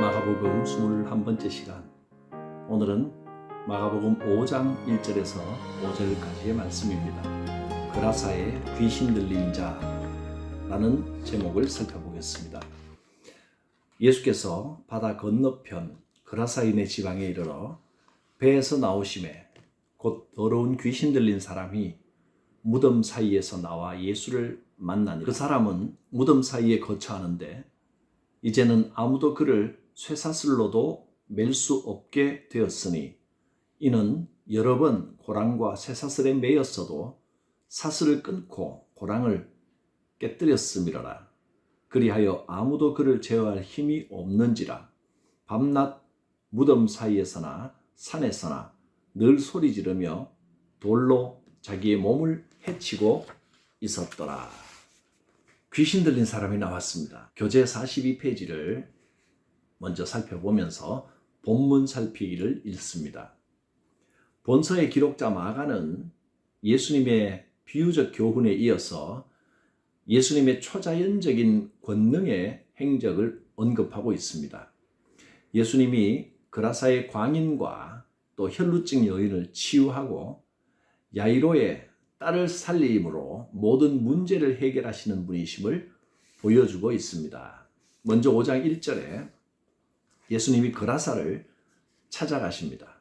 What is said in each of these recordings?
마가복음 21번째 시간 오늘은 마가복음 5장 1절에서 5절까지의 말씀입니다. 그라사의 귀신 들린 자라는 제목을 살펴보겠습니다. 예수께서 바다 건너편 그라사인의 지방에 이르러 배에서 나오심에 곧 더러운 귀신 들린 사람이 무덤 사이에서 나와 예수를 만나니 그 사람은 무덤 사이에 거처하는데 이제는 아무도 그를 쇠사슬로도 맬 수 없게 되었으니 이는 여러 번 고랑과 쇠사슬에 매였어도 사슬을 끊고 고랑을 깨뜨렸음이라라. 그리하여 아무도 그를 제어할 힘이 없는지라 밤낮 무덤 사이에서나 산에서나 늘 소리 지르며 돌로 자기의 몸을 해치고 있었더라. 귀신 들린 사람이 나왔습니다. 교재 42페이지를 먼저 살펴보면서 본문 살피기를 읽습니다. 본서의 기록자 마가는 예수님의 비유적 교훈에 이어서 예수님의 초자연적인 권능의 행적을 언급하고 있습니다. 예수님이 그라사의 광인과 또 혈루증 여인을 치유하고 야이로의 딸을 살림으로 모든 문제를 해결하시는 분이심을 보여주고 있습니다. 먼저 5장 1절에 예수님이 그라사를 찾아가십니다.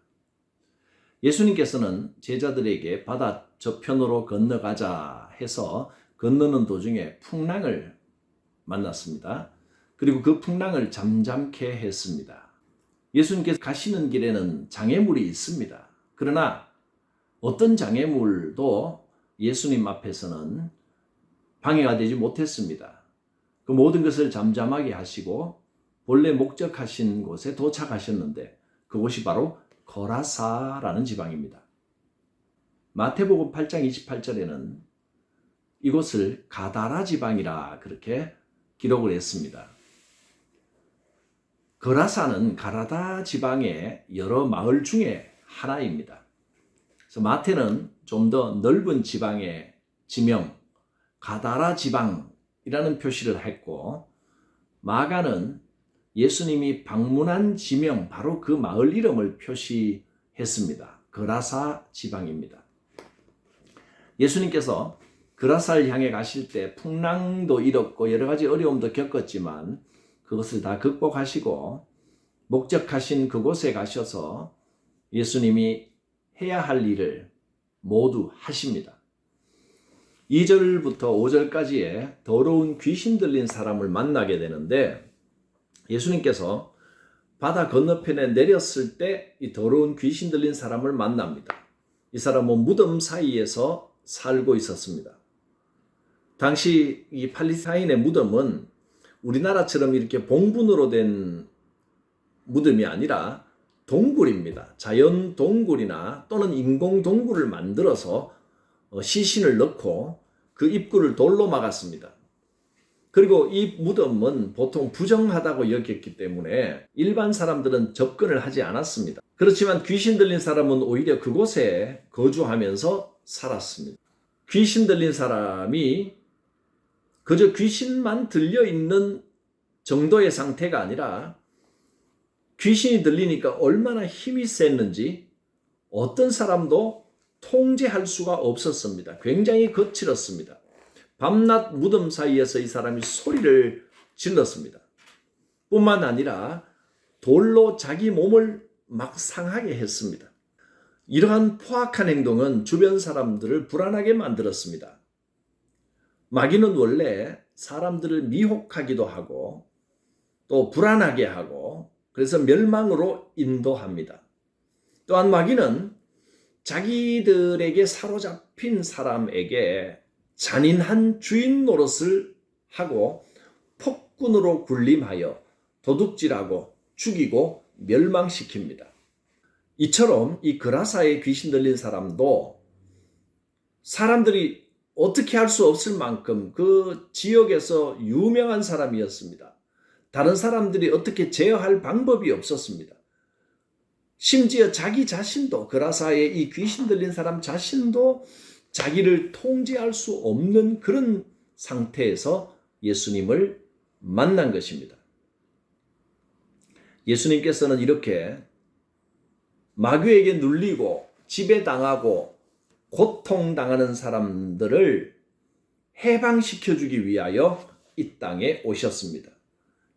예수님께서는 제자들에게 바다 저편으로 건너가자 해서 건너는 도중에 풍랑을 만났습니다. 그리고 그 풍랑을 잠잠케 했습니다. 예수님께서 가시는 길에는 장애물이 있습니다. 그러나 어떤 장애물도 예수님 앞에서는 방해가 되지 못했습니다. 그 모든 것을 잠잠하게 하시고 본래 목적하신 곳에 도착하셨는데 그곳이 바로 거라사라는 지방입니다. 마태복음 8장 28절에는 이곳을 가다라 지방이라 그렇게 기록을 했습니다. 거라사는 가라다 지방의 여러 마을 중에 하나입니다. 그래서 마태는 좀 더 넓은 지방의 지명, 가다라 지방이라는 표시를 했고, 마가는 예수님이 방문한 지명, 바로 그 마을 이름을 표시했습니다. 그라사 지방입니다. 예수님께서 그라사를 향해 가실 때 풍랑도 일었고 여러 가지 어려움도 겪었지만 그것을 다 극복하시고 목적하신 그곳에 가셔서 예수님이 해야 할 일을 모두 하십니다. 2절부터 5절까지의 더러운 귀신 들린 사람을 만나게 되는데 예수님께서 바다 건너편에 내렸을 때 이 더러운 귀신 들린 사람을 만납니다. 이 사람은 무덤 사이에서 살고 있었습니다. 당시 이 팔리타인의 무덤은 우리나라처럼 이렇게 봉분으로 된 무덤이 아니라 동굴입니다. 자연 동굴이나 또는 인공 동굴을 만들어서 어, 시신을 넣고 그 입구를 돌로 막았습니다. 그리고 이 무덤은 보통 부정하다고 여겼기 때문에 일반 사람들은 접근을 하지 않았습니다. 그렇지만 귀신 들린 사람은 오히려 그곳에 거주하면서 살았습니다. 귀신 들린 사람이 그저 귀신만 들려 있는 정도의 상태가 아니라 귀신이 들리니까 얼마나 힘이 셌는지 어떤 사람도 통제할 수가 없었습니다. 굉장히 거칠었습니다. 밤낮 무덤 사이에서 이 사람이 소리를 질렀습니다. 뿐만 아니라 돌로 자기 몸을 막 상하게 했습니다. 이러한 포악한 행동은 주변 사람들을 불안하게 만들었습니다. 마귀는 원래 사람들을 미혹하기도 하고 또 불안하게 하고 그래서 멸망으로 인도합니다. 또한 마귀는 자기들에게 사로잡힌 사람에게 잔인한 주인 노릇을 하고 폭군으로 군림하여 도둑질하고 죽이고 멸망시킵니다. 이처럼 이 그라사에 귀신 들린 사람도 사람들이 어떻게 할 수 없을 만큼 그 지역에서 유명한 사람이었습니다. 다른 사람들이 어떻게 제어할 방법이 없었습니다. 심지어 자기 자신도 그라사의 이 귀신 들린 사람 자신도 자기를 통제할 수 없는 그런 상태에서 예수님을 만난 것입니다. 예수님께서는 이렇게 마귀에게 눌리고 지배당하고 고통당하는 사람들을 해방시켜 주기 위하여 이 땅에 오셨습니다.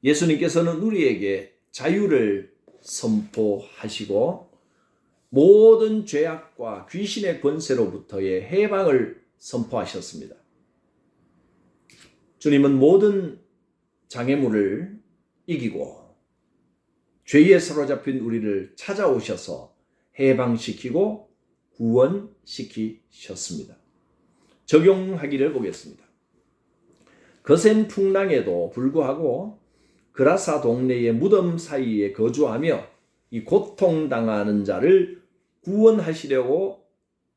예수님께서는 우리에게 자유를 선포하시고 모든 죄악과 귀신의 권세로부터의 해방을 선포하셨습니다. 주님은 모든 장애물을 이기고 죄에 사로잡힌 우리를 찾아오셔서 해방시키고 구원시키셨습니다. 적용하기를 보겠습니다. 거센 풍랑에도 불구하고 그라사 동네의 무덤 사이에 거주하며 이 고통당하는 자를 구원하시려고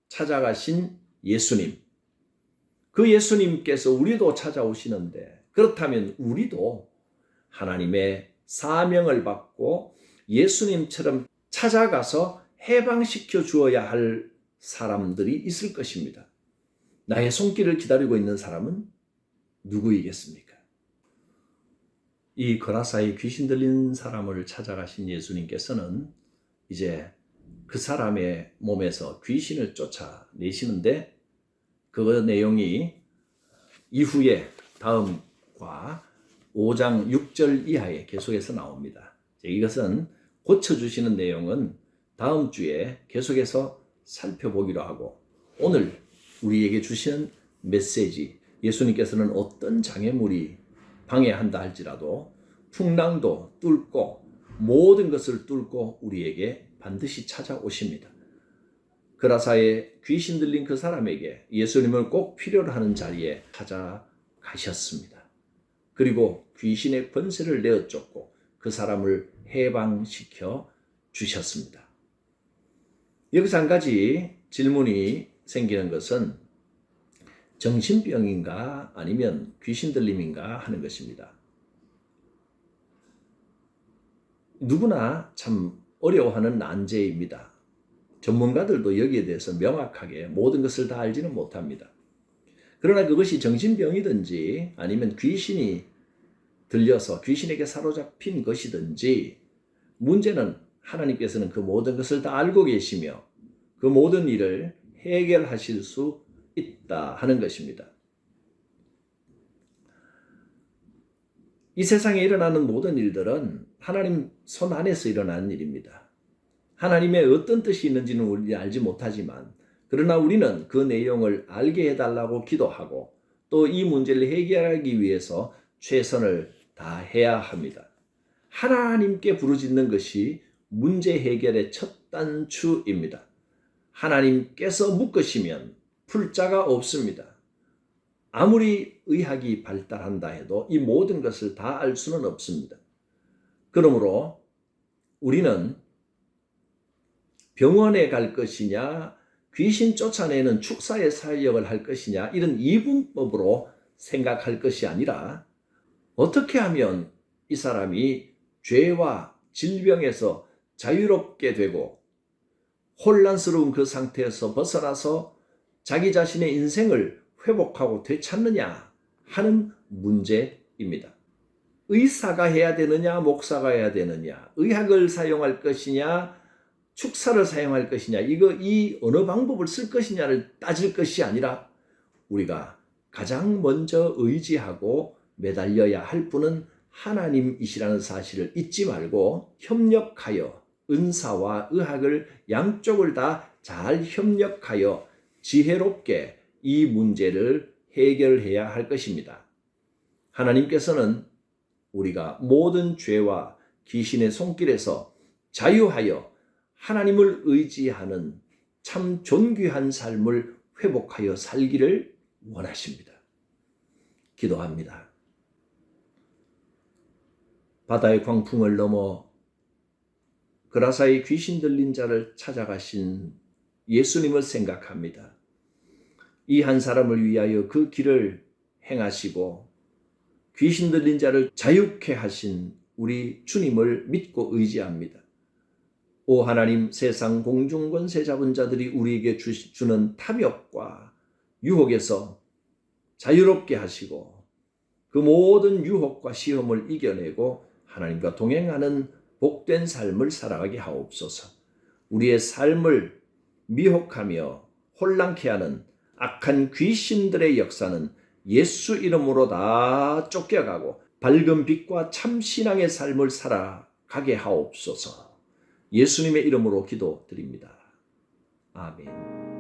찾아가신 예수님. 그 예수님께서 우리도 찾아오시는데 그렇다면 우리도 하나님의 사명을 받고 예수님처럼 찾아가서 해방시켜 주어야 할 사람들이 있을 것입니다. 나의 손길을 기다리고 있는 사람은 누구이겠습니까? 이 거라사의 귀신 들린 사람을 찾아가신 예수님께서는 이제 그 사람의 몸에서 귀신을 쫓아내시는데 그 내용이 이후에 다음과 5장 6절 이하에 계속해서 나옵니다. 이것은 고쳐주시는 내용은 다음 주에 계속해서 살펴보기로 하고 오늘 우리에게 주시는 메시지 예수님께서는 어떤 장애물이 방해한다 할지라도 풍랑도 뚫고 모든 것을 뚫고 우리에게 반드시 찾아오십니다. 그라사의 귀신 들린 그 사람에게 예수님을 꼭 필요로 하는 자리에 찾아가셨습니다. 그리고 귀신의 권세를 내어 쫓고 그 사람을 해방시켜 주셨습니다. 여기서 한 가지 질문이 생기는 것은 정신병인가 아니면 귀신 들림인가 하는 것입니다. 누구나 참 어려워하는 난제입니다. 전문가들도 여기에 대해서 명확하게 모든 것을 다 알지는 못합니다. 그러나 그것이 정신병이든지 아니면 귀신이 들려서 귀신에게 사로잡힌 것이든지 문제는 하나님께서는 그 모든 것을 다 알고 계시며 그 모든 일을 해결하실 수 있다 하는 것입니다. 이 세상에 일어나는 모든 일들은 하나님 손 안에서 일어나는 일입니다. 하나님의 어떤 뜻이 있는지는 우리 알지 못하지만 그러나 우리는 그 내용을 알게 해달라고 기도하고 또 이 문제를 해결하기 위해서 최선을 다해야 합니다. 하나님께 부르짖는 것이 문제 해결의 첫 단추입니다. 하나님께서 묶으시면 풀자가 없습니다. 아무리 의학이 발달한다 해도 이 모든 것을 다 알 수는 없습니다. 그러므로 우리는 병원에 갈 것이냐, 귀신 쫓아내는 축사의 사역을 할 것이냐, 이런 이분법으로 생각할 것이 아니라 어떻게 하면 이 사람이 죄와 질병에서 자유롭게 되고 혼란스러운 그 상태에서 벗어나서 자기 자신의 인생을 회복하고 되찾느냐 하는 문제입니다. 의사가 해야 되느냐, 목사가 해야 되느냐, 의학을 사용할 것이냐, 축사를 사용할 것이냐, 이거 이 어느 방법을 쓸 것이냐를 따질 것이 아니라 우리가 가장 먼저 의지하고 매달려야 할 분은 하나님이시라는 사실을 잊지 말고 협력하여 은사와 의학을 양쪽을 다 잘 협력하여 지혜롭게 이 문제를 해결해야 할 것입니다. 하나님께서는 우리가 모든 죄와 귀신의 손길에서 자유하여 하나님을 의지하는 참 존귀한 삶을 회복하여 살기를 원하십니다. 기도합니다. 바다의 광풍을 넘어 그라사의 귀신 들린 자를 찾아가신 예수님을 생각합니다. 이 한 사람을 위하여 그 길을 행하시고 귀신 들린 자를 자유케 하신 우리 주님을 믿고 의지합니다. 오 하나님 세상 공중 권세 잡은 자들이 우리에게 주는 탐욕과 유혹에서 자유롭게 하시고 그 모든 유혹과 시험을 이겨내고 하나님과 동행하는 복된 삶을 살아가게 하옵소서. 우리의 삶을 미혹하며 혼란케 하는 악한 귀신들의 역사는 예수 이름으로 다 쫓겨가고 밝은 빛과 참 신앙의 삶을 살아가게 하옵소서. 예수님의 이름으로 기도드립니다. 아멘.